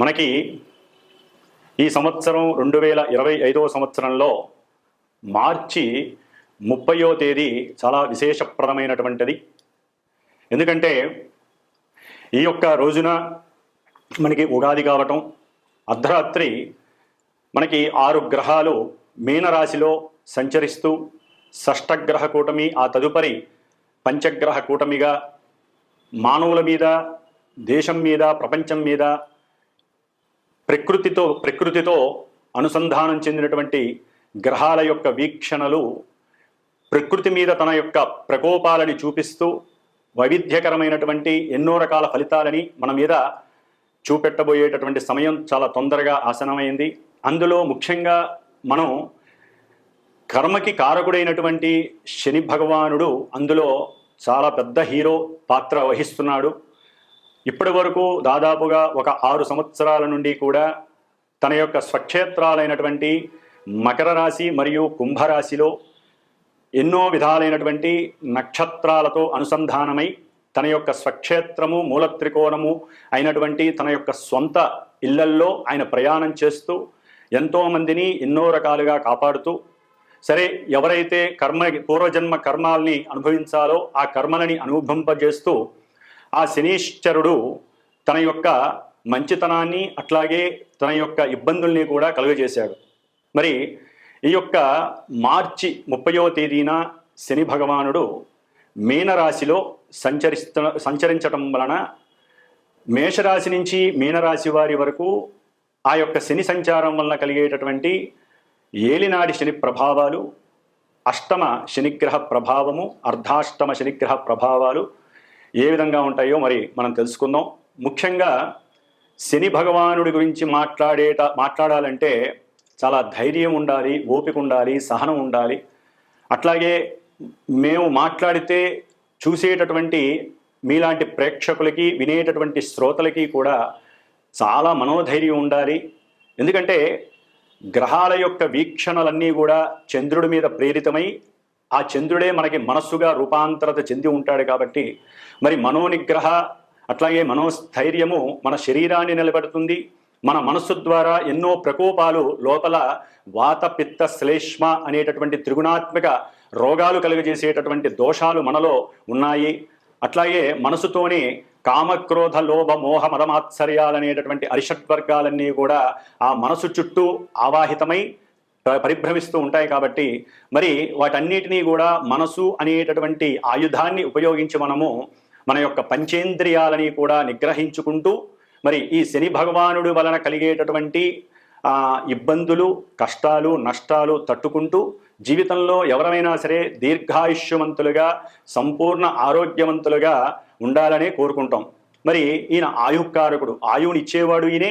మనకి ఈ సంవత్సరం రెండు వేల ఇరవై ఐదవ సంవత్సరంలో మార్చి ముప్పయో తేదీ చాలా విశేషప్రదమైనటువంటిది. ఎందుకంటే ఈ యొక్క రోజున మనకి ఉగాది కావటం అర్ధరాత్రి మనకి ఆరు గ్రహాలు మీనరాశిలో సంచరిస్తూ షష్టగ్రహ కూటమి ఆ తదుపరి పంచగ్రహ కూటమిగా మానవుల మీద దేశం మీద ప్రపంచం మీద ప్రకృతితో ప్రకృతితో అనుసంధానం చెందినటువంటి గ్రహాల యొక్క వీక్షణలు ప్రకృతి మీద తన యొక్క ప్రకోపాలని చూపిస్తూ వైవిధ్యకరమైనటువంటి ఎన్నో రకాల ఫలితాలని మన మీద చూపెట్టబోయేటటువంటి సమయం చాలా తొందరగా ఆసనమైంది అందులో ముఖ్యంగా మనం కర్మకి కారకుడైనటువంటి శని భగవానుడు అందులో చాలా పెద్ద హీరో పాత్ర వహిస్తున్నాడు. ఇప్పటి వరకు దాదాపుగా ఒక ఆరు సంవత్సరాల నుండి కూడా తన యొక్క స్వక్షేత్రాలైనటువంటి మకర రాశి మరియు కుంభరాశిలో ఎన్నో విధాలైనటువంటి నక్షత్రాలతో అనుసంధానమై తన యొక్క స్వక్షేత్రము మూలత్రికోణము అయినటువంటి తన యొక్క సొంత ఇళ్ళల్లో ఆయన ప్రయాణం చేస్తూ ఎంతోమందిని ఎన్నో రకాలుగా కాపాడుతూ సరే ఎవరైతే కర్మ పూర్వజన్మ కర్మాల్ని అనుభవించాలో ఆ కర్మలని అనుభవింపజేస్తూ ఆ శనీశ్వరుడు తన యొక్క మంచితనాన్ని అట్లాగే తన యొక్క ఇబ్బందుల్ని కూడా కలుగజేశాడు. మరి ఈ యొక్క మార్చి ముప్పయో తేదీన శని భగవానుడు మీనరాశిలో సంచరిస్త సంచరించటం వలన మేషరాశి నుంచి మీనరాశి వారి వరకు ఆ యొక్క శని సంచారం వలన కలిగేటటువంటి ఏలినాడి శని ప్రభావాలు అష్టమ శనిగ్రహ ప్రభావము అర్ధాష్టమ శనిగ్రహ ప్రభావాలు ఏ విధంగా ఉంటాయో మరి మనం తెలుసుకుందాం. ముఖ్యంగా శని భగవానుడి గురించి మాట్లాడేట మాట్లాడాలంటే చాలా ధైర్యం ఉండాలి ఓపిక ఉండాలి సహనం ఉండాలి. అట్లాగే మేము మాట్లాడితే చూసేటటువంటి మీలాంటి ప్రేక్షకులకి వినేటటువంటి శ్రోతలకి కూడా చాలా మనోధైర్యం ఉండాలి. ఎందుకంటే గ్రహాల యొక్క వీక్షణలన్నీ కూడా చంద్రుడి మీద ప్రేరితమై ఆ చంద్రుడే మనకి మనస్సుగా రూపాంతరత చెంది ఉంటాడు కాబట్టి మరి మనోనిగ్రహ అట్లాగే మనోస్థైర్యము మన శరీరాన్ని నిలబెడుతుంది. మన మనస్సు ద్వారా ఎన్నో ప్రకోపాలు లోపల వాత పిత్త శ్లేష్మ అనేటటువంటి త్రిగుణాత్మక రోగాలు కలుగజేసేటటువంటి దోషాలు మనలో ఉన్నాయి. అట్లాగే మనసుతోనే కామక్రోధ లోభ మోహ మదమాత్సర్యాలనేటటువంటి అరిషట్వర్గాలన్నీ కూడా ఆ మనసు చుట్టూ ఆవాహితమై పరిభ్రమిస్తూ ఉంటాయి కాబట్టి మరి వాటన్నిటినీ కూడా మనసు అనేటటువంటి ఆయుధాన్ని ఉపయోగించి మనము మన యొక్క పంచేంద్రియాలని కూడా నిగ్రహించుకుంటూ మరి ఈ శని భగవానుడి వలన కలిగేటటువంటి ఇబ్బందులు కష్టాలు నష్టాలు తట్టుకుంటూ జీవితంలో ఎవరైనా సరే దీర్ఘాయుష్యవంతులుగా సంపూర్ణ ఆరోగ్యవంతులుగా ఉండాలనే కోరుకుంటాం. మరి ఈయన ఆయుకారకుడు ఆయువునిచ్చేవాడు ఈయనే.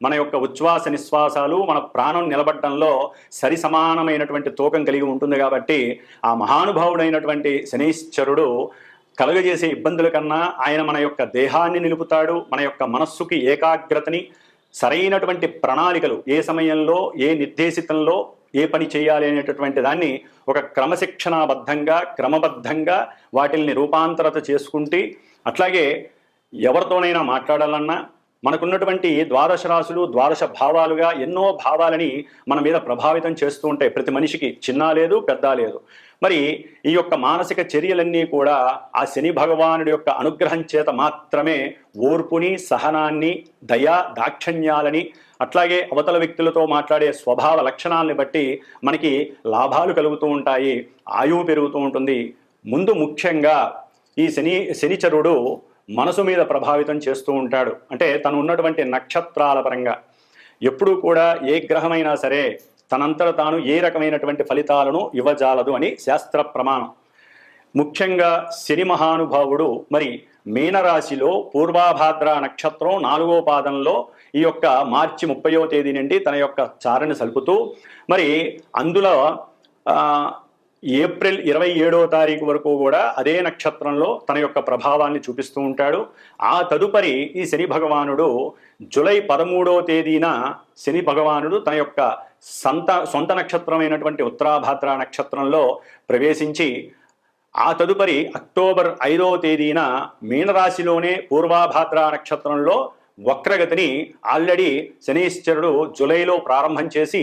మన యొక్క ఉచ్ఛ్వాస నిశ్వాసాలు మన ప్రాణం నిలబడటంలో సరి సమానమైనటువంటి తూకం కలిగి ఉంటుంది కాబట్టి ఆ మహానుభావుడైనటువంటి శనీశ్వరుడు కలుగజేసే ఇబ్బందుల కన్నా ఆయన మన యొక్క దేహాన్ని నిలుపుతాడు మన యొక్క మనస్సుకి ఏకాగ్రతని సరైనటువంటి ప్రణాళికలు ఏ సమయంలో ఏ నిర్దేశితంలో ఏ పని చేయాలి అనేటటువంటి దాన్ని ఒక క్రమశిక్షణాబద్ధంగా క్రమబద్ధంగా వాటిల్ని రూపాంతరత చేసుకుంటే అట్లాగే ఎవరితోనైనా మాట్లాడాలన్నా మనకున్నటువంటి ద్వాదశ రాశులు ద్వాదశ భావాలుగా ఎన్నో భావాలని మన మీద ప్రభావితం చేస్తూ ఉంటాయి. ప్రతి మనిషికి చిన్న లేదు పెద్ద లేదు. మరి ఈ యొక్క మానసిక చర్యలన్నీ కూడా ఆ శని భగవానుడి యొక్క అనుగ్రహం చేత మాత్రమే ఓర్పుని సహనాన్ని దయా దాక్షణ్యాలని అట్లాగే అవతల వ్యక్తులతో మాట్లాడే స్వభావ లక్షణాలని బట్టి మనకి లాభాలు కలుగుతూ ఉంటాయి ఆయువు పెరుగుతూ ఉంటుంది. ముందు ముఖ్యంగా ఈ శని శనిచరుడు మనసు మీద ప్రభావితం చేస్తూ ఉంటాడు. అంటే తను ఉన్నటువంటి నక్షత్రాల పరంగా. ఎప్పుడూ కూడా ఏ గ్రహమైనా సరే తనంతట తాను ఏ రకమైనటువంటి ఫలితాలను ఇవ్వజాలదు అని శాస్త్ర ప్రమాణం. ముఖ్యంగా శని మహానుభావుడు మరి మీనరాశిలో పూర్వాభాద్ర నక్షత్రం నాలుగో పాదంలో ఈ యొక్క మార్చి ముప్పయో తేదీ నుండి తన యొక్క చారణ సలుపుతూ మరి అందులో ఏప్రిల్ ఇరవై ఏడవ తారీఖు వరకు కూడా అదే నక్షత్రంలో తన యొక్క ప్రభావాన్ని చూపిస్తూ ఉంటాడు. ఆ తదుపరి ఈ శని భగవానుడు జులై పదమూడవ తేదీన శని భగవానుడు తన యొక్క సంత సొంత నక్షత్రమైనటువంటి ఉత్తరాభాద్ర నక్షత్రంలో ప్రవేశించి ఆ తదుపరి అక్టోబర్ ఐదవ తేదీన మీనరాశిలోనే పూర్వాభాద్ర నక్షత్రంలో వక్రగతిని ఆల్రెడీ శనీశ్వరుడు జులైలో ప్రారంభం చేసి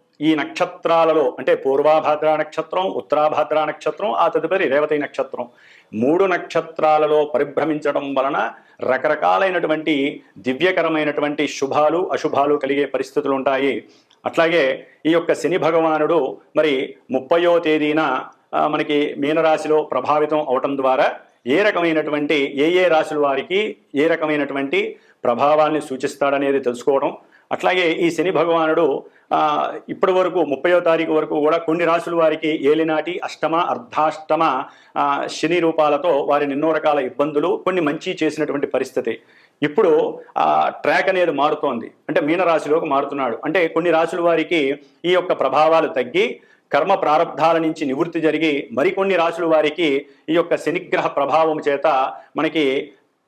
ఈ నక్షత్రాలలో అంటే పూర్వాభాద్ర నక్షత్రం ఉత్తరాభాద్ర నక్షత్రం ఆ తదుపరి రేవతి నక్షత్రం. మూడు నక్షత్రాలలో పరిభ్రమించడం వలన రకరకాలైనటువంటి దివ్యకరమైనటువంటి శుభాలు అశుభాలు కలిగే పరిస్థితులు ఉంటాయి. అట్లాగే ఈ యొక్క శని భగవానుడు మరి ముప్పయో తేదీన మనకి మీనరాశిలో ప్రభావితం అవటం ద్వారా ఏ రకమైనటువంటి ఏ ఏ రాశుల వారికి ఏ రకమైనటువంటి ప్రభావాన్ని సూచిస్తాడనేది తెలుసుకోవడం అట్లాగే ఈ శని భగవానుడు ఇప్పటి వరకు ముప్పయో తారీఖు వరకు కూడా కొన్ని రాసుల వారికి ఏలినాటి అష్టమ అర్ధాష్టమ శని రూపాలతో వారిని ఎన్నో రకాల ఇబ్బందులు కొన్ని మంచి చేసినటువంటి పరిస్థితి. ఇప్పుడు ఆ ట్రాక్ అనేది మారుతోంది. అంటే మీనరాశిలోకి మారుతున్నాడు. అంటే కొన్ని రాశుల వారికి ఈ యొక్క ప్రభావాలు తగ్గి కర్మ ప్రారంధాల నుంచి నివృత్తి జరిగి మరికొన్ని రాశుల వారికి ఈ యొక్క శనిగ్రహ ప్రభావం చేత మనకి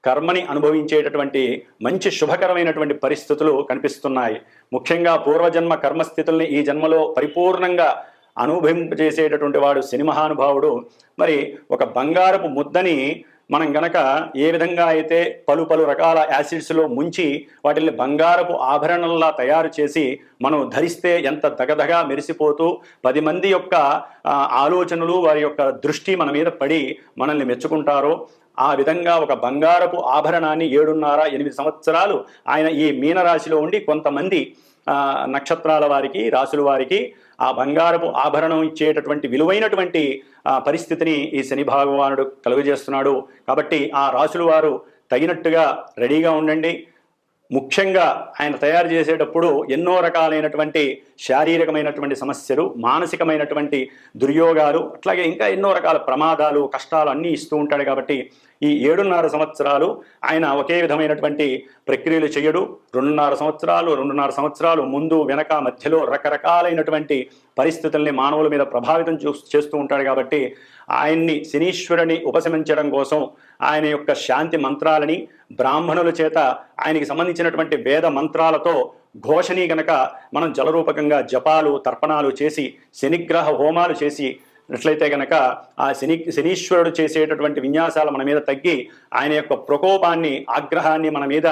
కర్మని అనుభవించేటటువంటి మంచి శుభకరమైనటువంటి పరిస్థితులు కనిపిస్తున్నాయి. ముఖ్యంగా పూర్వజన్మ కర్మస్థితుల్ని ఈ జన్మలో పరిపూర్ణంగా అనుభవింపజేసేటటువంటి వాడు శని మహానుభావుడు మరి ఒక బంగారపు ముద్దని మనం గనక ఏ విధంగా అయితే పలు పలు రకాల యాసిడ్స్లో ముంచి వాటిని బంగారపు ఆభరణంలా తయారు చేసి మనం ధరిస్తే ఎంత దగదగా మెరిసిపోతూ పది మంది యొక్క ఆలోచనలు వారి యొక్క దృష్టి మన మీద పడి మనల్ని మెచ్చుకుంటారో ఆ విధంగా ఒక బంగారపు ఆభరణాన్ని ఏడున్నర ఎనిమిది సంవత్సరాలు ఆయన ఈ మీనరాశిలో ఉండి కొంతమంది నక్షత్రాల వారికి రాసుల వారికి ఆ బంగారపు ఆభరణం ఇచ్చేటటువంటి విలువైనటువంటి పరిస్థితిని ఈ శని భగవానుడు కలుగజేస్తున్నాడు. కాబట్టి ఆ రాసుల వారు తగినట్టుగా రెడీగా ఉండండి. ముఖ్యంగా ఆయన తయారు చేసేటప్పుడు ఎన్నో రకాలైనటువంటి శారీరకమైనటువంటి సమస్యలు మానసికమైనటువంటి దుర్యోగాలు అట్లాగే ఇంకా ఎన్నో రకాల ప్రమాదాలు కష్టాలు అన్నీ ఇస్తూ ఉంటాడు కాబట్టి ఈ ఏడున్నర సంవత్సరాలు ఆయన ఒకే విధమైనటువంటి ప్రక్రియలు చేయడు. రెండున్నర సంవత్సరాలు రెండున్నర సంవత్సరాలు ముందు వెనక మధ్యలో రకరకాలైనటువంటి పరిస్థితుల్ని మానవుల మీద ప్రభావితం చూ చేస్తూ ఉంటాడు కాబట్టి ఆయన్ని శనీశ్వరుని ఉపశమించడం కోసం ఆయన యొక్క శాంతి మంత్రాలని బ్రాహ్మణుల చేత ఆయనకి సంబంధించినటువంటి వేద మంత్రాలతో ఘోషని గనక మనం జలరూపకంగా జపాలు తర్పణాలు చేసి శనిగ్రహ హోమాలు చేసి అట్లయితే గనక ఆ శని శనీశ్వరుడు చేసేటటువంటి విన్యాసాలు మన మీద తగ్గి ఆయన యొక్క ప్రకోపాన్ని ఆగ్రహాన్ని మన మీద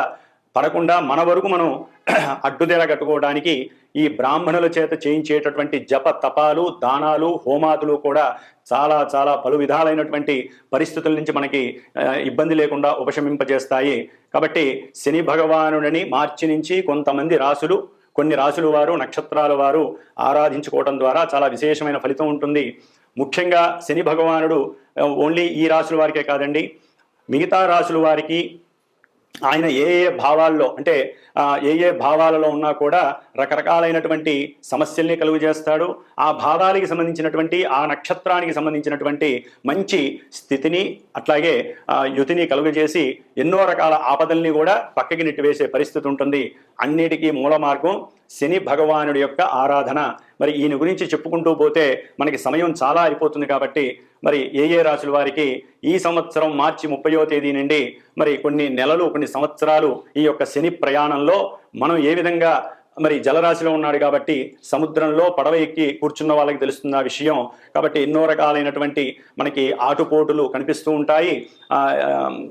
పడకుండా మన వరకు మనం అడ్డుదేల కట్టుకోవడానికి ఈ బ్రాహ్మణుల చేత చేయించేటటువంటి జప తపాలు దానాలు హోమాదులు కూడా చాలా చాలా పలు విధాలైనటువంటి పరిస్థితుల నుంచి మనకి ఇబ్బంది లేకుండా ఉపశమింపజేస్తాయి. కాబట్టి శని భగవానుడిని మార్చి నుంచి కొంతమంది రాసులు కొన్ని రాసులు వారు నక్షత్రాల వారు ఆరాధించుకోవడం ద్వారా చాలా విశేషమైన ఫలితం ఉంటుంది. ముఖ్యంగా శని భగవానుడు ఓన్లీ ఈ రాసుల వారికే కాదండి మిగతా రాసుల వారికి ఆయన ఏ ఏ భావాల్లో అంటే ఏ ఏ భావాలలో ఉన్నా కూడా రకరకాలైనటువంటి సమస్యల్ని కలుగు చేస్తాడు ఆ భావాలకి సంబంధించినటువంటి ఆ నక్షత్రానికి సంబంధించినటువంటి మంచి స్థితిని అట్లాగే యుతిని యుతిని కలుగజేసి ఎన్నో రకాల ఆపదల్ని కూడా పక్కకి నెట్టివేసే పరిస్థితి ఉంటుంది. అన్నిటికీ మూల మార్గం శని భగవానుడి యొక్క ఆరాధన. మరి ఈయన గురించి చెప్పుకుంటూ పోతే మనకి సమయం చాలా అయిపోతుంది కాబట్టి మరి ఏ ఏ రాశుల వారికి ఈ సంవత్సరం మార్చి ముప్పయో తేదీ నుండి మరి కొన్ని నెలలు కొన్ని సంవత్సరాలు ఈ యొక్క శని ప్రయాణంలో మనం ఏ విధంగా మరి జలరాశిలో ఉన్నాడు కాబట్టి సముద్రంలో పడవ ఎక్కి కూర్చున్న వాళ్ళకి తెలుస్తుంది ఆ విషయం. కాబట్టి ఎన్నో రకాలైనటువంటి మనకి ఆటుపోటులు కనిపిస్తూ ఉంటాయి. ఆ,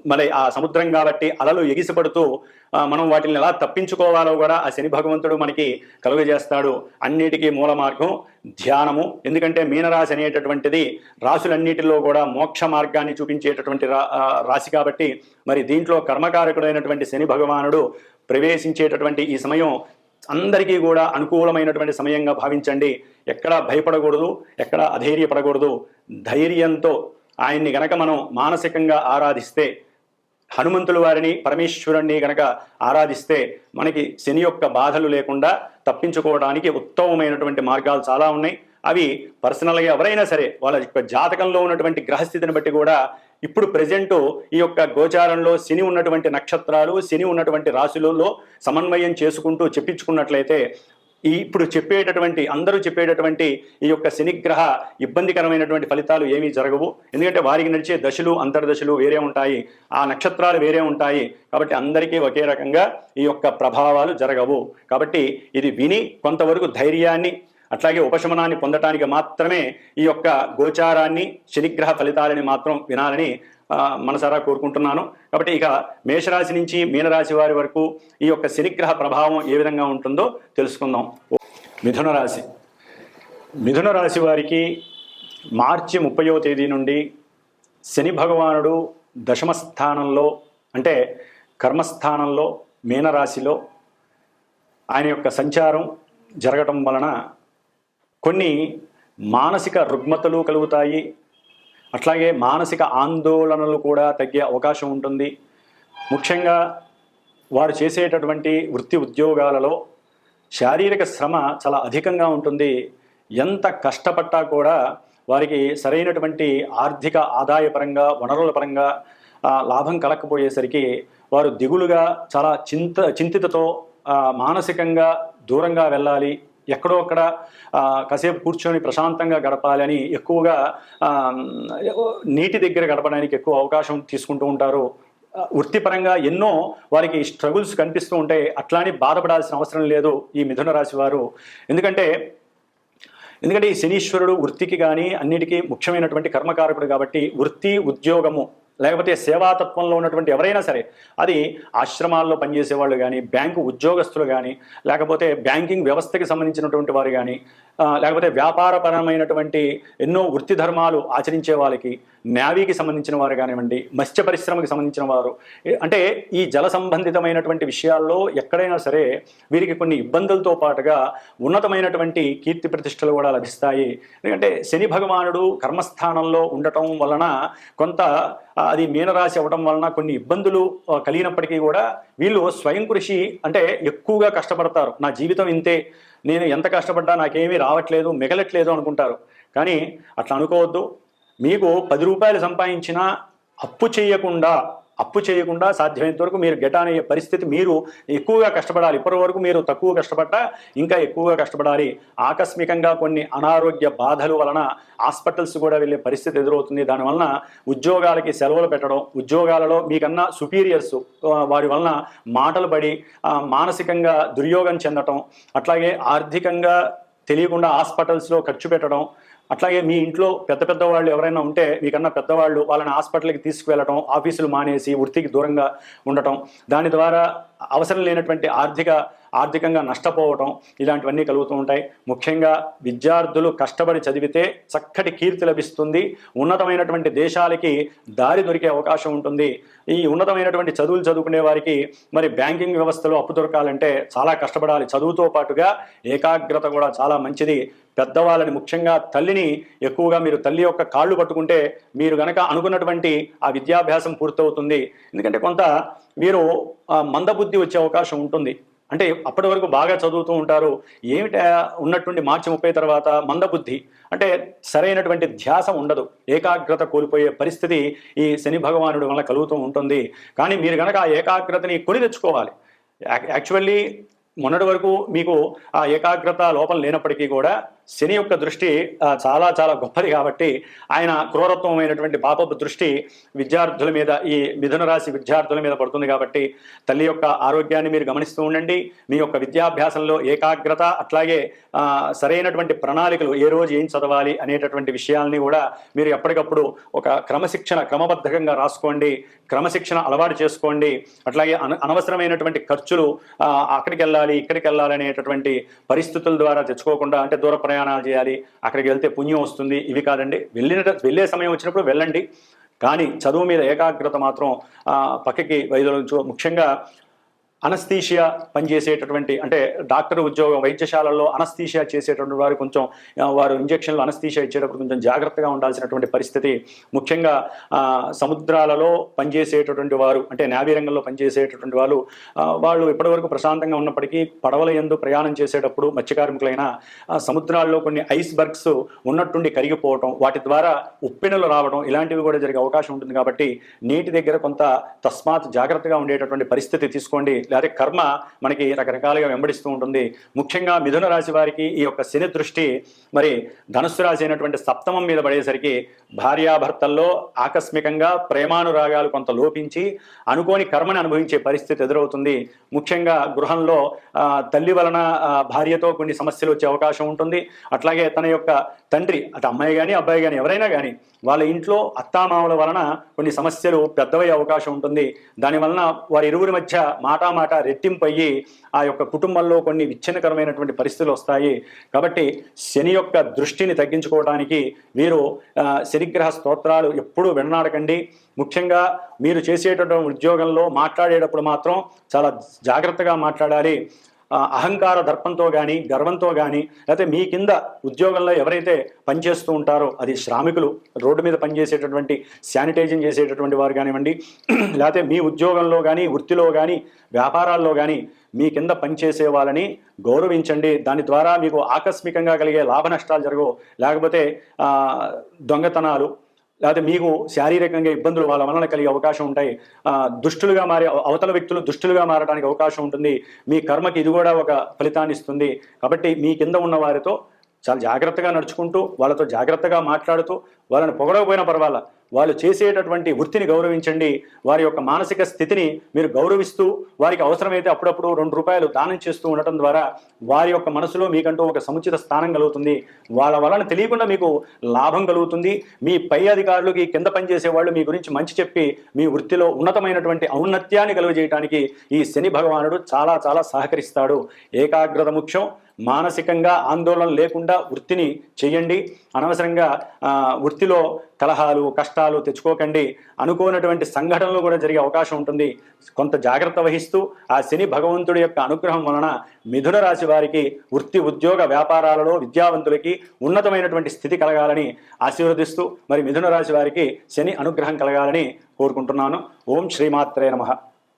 మరి ఆ సముద్రం కాబట్టి అలలు ఎగిసిపడుతూ మనం వాటిని ఎలా తప్పించుకోవాలో కూడా ఆ శని భగవంతుడు మనకి కలుగజేస్తాడు. అన్నిటికీ మూల మార్గం ధ్యానము. ఎందుకంటే మీనరాశి అనేటటువంటిది రాశులన్నిటిలో కూడా మోక్ష మార్గాన్ని చూపించేటటువంటి రా రాశి కాబట్టి మరి దీంట్లో కర్మకారకుడైనటువంటి శని భగవానుడు ప్రవేశించేటటువంటి ఈ సమయం అందరికీ కూడా అనుకూలమైనటువంటి సమయంగా భావించండి. ఎక్కడ భయపడకూడదు ఎక్కడ అధైర్యపడకూడదు. ధైర్యంతో ఆయన్ని గనక మనం మానసికంగా ఆరాధిస్తే హనుమంతుల వారిని పరమేశ్వరుణ్ణి గనక ఆరాధిస్తే మనకి శని యొక్క బాధలు లేకుండా తప్పించుకోవడానికి ఉత్తమమైనటువంటి మార్గాలు చాలా ఉన్నాయి. అవి పర్సనల్గా ఎవరైనా సరే వాళ్ళ యొక్క జాతకంలో ఉన్నటువంటి గ్రహస్థితిని బట్టి కూడా ఇప్పుడు ప్రజెంట్ ఈ యొక్క గోచారంలో శని ఉన్నటువంటి నక్షత్రాలు శని ఉన్నటువంటి రాశులలో సమన్వయం చేసుకుంటూ చెప్పించుకున్నట్లయితే ఈ ఇప్పుడు చెప్పేటటువంటి అందరూ చెప్పేటటువంటి ఈ యొక్క శనిగ్రహ ఇబ్బందికరమైనటువంటి ఫలితాలు ఏమీ జరగవు. ఎందుకంటే వారికి నడిచే దశలు అంతర్దశలు వేరే ఉంటాయి. ఆ నక్షత్రాలు వేరే ఉంటాయి. కాబట్టి అందరికీ ఒకే రకంగా ఈ యొక్క ప్రభావాలు జరగవు. కాబట్టి ఇది విని కొంతవరకు ధైర్యాన్ని అట్లాగే ఉపశమనాన్ని పొందటానికి మాత్రమే ఈ యొక్క గోచారాన్ని శనిగ్రహ ఫలితాలని మాత్రం వినాలని మనసారా కోరుకుంటున్నాను. కాబట్టి ఇక మేషరాశి నుంచి మీనరాశి వారి వరకు ఈ యొక్క శనిగ్రహ ప్రభావం ఏ విధంగా ఉంటుందో తెలుసుకుందాం. మిథున రాశి. మిథున రాశి వారికి మార్చి ముప్పయో తేదీ నుండి శని భగవానుడు దశమ స్థానంలో అంటే కర్మస్థానంలో మీనరాశిలో ఆయన యొక్క సంచారం జరగటం వలన కొన్ని మానసిక రుగ్మతలు కలుగుతాయి. అట్లాగే మానసిక ఆందోళనలు కూడా తగ్గే అవకాశం ఉంటుంది. ముఖ్యంగా వారు చేసేటటువంటి వృత్తి ఉద్యోగాలలో శారీరక శ్రమ చాలా అధికంగా ఉంటుంది. ఎంత కష్టపడ్డా కూడా వారికి సరైనటువంటి ఆర్థిక ఆదాయపరంగా వనరుల పరంగా లాభం కలగకపోయేసరికి వారు దిగులుగా చాలా చింత చింతితతో మానసికంగా దూరంగా వెళ్ళాలి. ఎక్కడో అక్కడ కాసేపు కూర్చొని ప్రశాంతంగా గడపాలి అని ఎక్కువగా నీటి దగ్గర గడపడానికి ఎక్కువ అవకాశం తీసుకుంటూ ఉంటారు. వృత్తిపరంగా ఎన్నో వారికి స్ట్రగుల్స్ కనిపిస్తూ ఉంటాయి. అట్లానే బాధపడాల్సిన అవసరం లేదు ఈ మిథున రాశి వారు. ఎందుకంటే ఎందుకంటే ఈ శనీశ్వరుడు వృత్తికి కానీ అన్నిటికీ ముఖ్యమైనటువంటి కర్మకారకుడు కాబట్టి వృత్తి ఉద్యోగము లేకపోతే సేవాతత్వంలో ఉన్నటువంటి ఎవరైనా సరే అది ఆశ్రమాల్లో పనిచేసే వాళ్ళు కానీ బ్యాంకు ఉద్యోగస్తులు కానీ లేకపోతే బ్యాంకింగ్ వ్యవస్థకి సంబంధించినటువంటి వారు కానీ లేకపోతే వ్యాపారపరమైనటువంటి ఎన్నో వృత్తి ధర్మాలు ఆచరించే వాళ్ళకి నావీకి సంబంధించిన వారు కానివ్వండి మత్స్య పరిశ్రమకి సంబంధించిన వారు అంటే ఈ జల సంబంధితమైనటువంటి విషయాల్లో ఎక్కడైనా సరే వీరికి కొన్ని ఇబ్బందులతో పాటుగా ఉన్నతమైనటువంటి కీర్తి ప్రతిష్టలు కూడా లభిస్తాయి. ఎందుకంటే శని భగవానుడు కర్మస్థానంలో ఉండటం వలన కొంత అది మీనరాశి అవ్వడం వలన కొన్ని ఇబ్బందులు కలిగినప్పటికీ కూడా వీళ్ళు స్వయం కృషి అంటే ఎక్కువగా కష్టపడతారు. నా జీవితం ఇంతే నేను ఎంత కష్టపడ్డా నాకేమీ రావట్లేదు మిగలట్లేదు అనుకుంటారు. కానీ అట్లా అనుకోవద్దు. మీకు పది రూపాయలు సంపాదించినా అప్పు చేయకుండా అప్పు చేయకుండా సాధ్యమైనంత వరకు మీరు గెటాన్ అయ్యే పరిస్థితి మీరు ఎక్కువగా కష్టపడాలి. ఇప్పటి వరకు మీరు తక్కువ కష్టపడ్డా ఇంకా ఎక్కువగా కష్టపడాలి. ఆకస్మికంగా కొన్ని అనారోగ్య బాధలు వలన హాస్పిటల్స్ కూడా వెళ్ళే పరిస్థితి ఎదురవుతుంది. దానివలన ఉద్యోగాలకి సెలవులు పెట్టడం ఉద్యోగాలలో మీకన్నా సుపీరియర్స్ వారి వలన మాటలు పడి మానసికంగా దుర్యోగం చెందటం అట్లాగే ఆర్థికంగా తెలియకుండా హాస్పిటల్స్లో ఖర్చు పెట్టడం అట్లాగే మీ ఇంట్లో పెద్ద పెద్ద వాళ్ళు ఎవరైనా ఉంటే మీకన్నా పెద్దవాళ్ళు వాళ్ళని హాస్పిటల్కి తీసుకువెళ్ళటం ఆఫీసులు మానేసి వృత్తికి దూరంగా ఉండటం దాని ద్వారా అవసరం లేనటువంటి ఆర్థిక ఆర్థికంగా నష్టపోవటం ఇలాంటివన్నీ కలుగుతూ ఉంటాయి. ముఖ్యంగా విద్యార్థులు కష్టపడి చదివితే చక్కటి కీర్తి లభిస్తుంది. ఉన్నతమైనటువంటి దేశాలకి దారి దొరికే అవకాశం ఉంటుంది. ఈ ఉన్నతమైనటువంటి చదువులు చదువుకునే వారికి మరి బ్యాంకింగ్ వ్యవస్థలో అప్పు దొరకాలంటే చాలా కష్టపడాలి. చదువుతో పాటుగా ఏకాగ్రత కూడా చాలా మంచిది. పెద్దవాళ్ళని ముఖ్యంగా తల్లిని ఎక్కువగా మీరు తల్లి యొక్క కాళ్ళు పట్టుకుంటే మీరు గనక అనుకున్నటువంటి ఆ విద్యాభ్యాసం పూర్తవుతుంది. ఎందుకంటే కొంత మీరు మందబుద్ధి వచ్చే అవకాశం ఉంటుంది. అంటే అప్పటి వరకు బాగా చదువుతూ ఉంటారు. ఏమిట ఉన్నటువంటి మార్చి ముప్పై తర్వాత మందబుద్ధి. అంటే సరైనటువంటి ధ్యాస ఉండదు. ఏకాగ్రత కోల్పోయే పరిస్థితి ఈ శని భగవానుడి వల్ల కలుగుతూ ఉంటుంది. కానీ మీరు కనుక ఆ ఏకాగ్రతని కొని తెచ్చుకోవాలి. యాక్చువల్లీ మొన్నటి వరకు మీకు ఆ ఏకాగ్రత లోపం లేనప్పటికీ కూడా శని యొక్క దృష్టి చాలా చాలా గొప్పది కాబట్టి ఆయన క్రూరత్వమైనటువంటి పాపపు దృష్టి విద్యార్థుల మీద ఈ మిథున రాశి విద్యార్థుల మీద పడుతుంది కాబట్టి తల్లి యొక్క ఆరోగ్యాన్ని మీరు గమనిస్తూ ఉండండి. మీ యొక్క విద్యాభ్యాసంలో ఏకాగ్రత అట్లాగే సరైనటువంటి ప్రణాళికలు ఏ రోజు ఏం చదవాలి అనేటటువంటి విషయాల్ని కూడా మీరు ఎప్పటికప్పుడు ఒక క్రమశిక్షణ క్రమబద్ధకంగా రాసుకోండి. క్రమశిక్షణ అలవాటు చేసుకోండి. అట్లాగే అన అనవసరమైనటువంటి ఖర్చులు అక్కడికి వెళ్ళాలి ఇక్కడికి వెళ్ళాలి అనేటటువంటి పరిస్థితుల ద్వారా తెచ్చుకోకుండా అంటే దూర ప్రయాణాలు చేయాలి అక్కడికి వెళ్తే పుణ్యం వస్తుంది. ఇవి కాదండి. వెళ్ళిన వెళ్ళే సమయం వచ్చినప్పుడు వెళ్ళండి. కానీ చదువు మీద ఏకాగ్రత మాత్రం పక్కకి వైద్యులు ముఖ్యంగా అనస్థీషియా పనిచేసేటటువంటి అంటే డాక్టర్ ఉద్యోగం వైద్యశాలలో అనస్థీషియా చేసేటువంటి వారు కొంచెం వారు ఇంజక్షన్లు అనస్థీషియా ఇచ్చేటప్పుడు కొంచెం జాగ్రత్తగా ఉండాల్సినటువంటి పరిస్థితి. ముఖ్యంగా సముద్రాలలో పనిచేసేటటువంటి వారు అంటే నావీ రంగంలో పనిచేసేటటువంటి వాళ్ళు వాళ్ళు ఇప్పటివరకు ప్రశాంతంగా ఉన్నప్పటికీ పడవల ఎందు ప్రయాణం చేసేటప్పుడు మత్స్యకార్మికులైన సముద్రాల్లో కొన్ని ఐస్ బర్గ్స్ ఉన్నట్టుండి కరిగిపోవటం వాటి ద్వారా ఉప్పెనలు రావడం ఇలాంటివి కూడా జరిగే అవకాశం ఉంటుంది కాబట్టి నీటి దగ్గర కొంత తస్మాత్ జాగ్రత్తగా ఉండేటటువంటి పరిస్థితి తీసుకోండి. లేకపోతే కర్మ మనకి రకరకాలుగా వెంబడిస్తూ ఉంటుంది. ముఖ్యంగా మిథున రాశి వారికి ఈ యొక్క శని దృష్టి మరి ధనుస్సు రాశి అయినటువంటి సప్తమం మీద పడేసరికి భార్యాభర్తల్లో ఆకస్మికంగా ప్రేమానురాగాలు కొంత లోపించి అనుకోని కర్మని అనుభవించే పరిస్థితి ఎదురవుతుంది. ముఖ్యంగా గృహంలో ఆ, తల్లి వలన భార్యతో కొన్ని సమస్యలు వచ్చే అవకాశం ఉంటుంది. అట్లాగే తన యొక్క తండ్రి అటు అమ్మాయి కానీ అబ్బాయి కానీ ఎవరైనా కానీ వాళ్ళ ఇంట్లో అత్తామామల వలన కొన్ని సమస్యలు పెద్దవయ్యే అవకాశం ఉంటుంది. దాని వలన వారి ఇరువురి మధ్య మాట రెట్టింపు అయ్యి ఆ యొక్క కుటుంబంలో కొన్ని విచ్ఛిన్నకరమైనటువంటి పరిస్థితులు వస్తాయి. కాబట్టి శని యొక్క దృష్టిని తగ్గించుకోవడానికి మీరు శనిగ్రహ స్తోత్రాలు ఎప్పుడూ విననాడకండి. ముఖ్యంగా మీరు చేసేటటువంటి ఉద్యోగంలో మాట్లాడేటప్పుడు మాత్రం చాలా జాగ్రత్తగా మాట్లాడాలి. అహంకార దర్పంతో కానీ గర్వంతో కానీ లేకపోతే మీ కింద ఉద్యోగంలో ఎవరైతే పనిచేస్తూ ఉంటారో అది శ్రామికులు రోడ్డు మీద పనిచేసేటటువంటి శానిటైజింగ్ చేసేటటువంటి వారు కానివ్వండి లేకపోతే మీ ఉద్యోగంలో కానీ వృత్తిలో కానీ వ్యాపారాల్లో కానీ మీ కింద పనిచేసే వాళ్ళని గౌరవించండి. దాని ద్వారా మీకు ఆకస్మికంగా కలిగే లాభ నష్టాలు జరగవు. లేకపోతే దొంగతనాలు లేకపోతే మీకు శారీరకంగా ఇబ్బందులు వాళ్ళ వలన కలిగే అవకాశం ఉంటాయి. దుష్టులుగా మారే అవతల వ్యక్తులు దుష్టులుగా మారడానికి అవకాశం ఉంటుంది. మీ కర్మకి ఇది కూడా ఒక ఫలితాన్ని ఇస్తుంది. కాబట్టి మీ కింద ఉన్న వారితో చాలా జాగ్రత్తగా నడుచుకుంటూ వాళ్ళతో జాగ్రత్తగా మాట్లాడుతూ వాళ్ళని పొగడకపోయినా పర్వాలా. వాళ్ళు చేసేటటువంటి వృత్తిని గౌరవించండి. వారి యొక్క మానసిక స్థితిని మీరు గౌరవిస్తూ వారికి అవసరమైతే అప్పుడప్పుడు రెండు రూపాయలు దానం చేస్తూ ఉండటం ద్వారా వారి యొక్క మనసులో మీకంటూ ఒక సముచిత స్థానం కలుగుతుంది. వాళ్ళ వలన తెలియకుండా మీకు లాభం కలుగుతుంది. మీ పై అధికారులకి కింద పనిచేసే వాళ్ళు మీ గురించి మంచి చెప్పి మీ వృత్తిలో ఉన్నతమైనటువంటి ఔన్నత్యాన్ని కలుగజేయడానికి ఈ శని భగవానుడు చాలా చాలా సహకరిస్తాడు. ఏకాగ్రత ముఖ్యం. మానసికంగా ఆందోళన లేకుండా వృత్తిని చేయండి అనవసరంగా వృత్తిలో కలహాలు కష్టాలు తెచ్చుకోకండి. అనుకోనటువంటి సంఘటనలు కూడా జరిగే అవకాశం ఉంటుంది. కొంత జాగ్రత్త వహిస్తూ ఆ శని భగవంతుడి యొక్క అనుగ్రహం వలన మిథున రాశి వారికి వృత్తి ఉద్యోగ వ్యాపారాలలో విద్యావంతులకి ఉన్నతమైనటువంటి స్థితి కలగాలని ఆశీర్వదిస్తూ మరి మిథున రాశి వారికి శని అనుగ్రహం కలగాలని కోరుకుంటున్నాను. ఓం శ్రీమాత్రే నమః.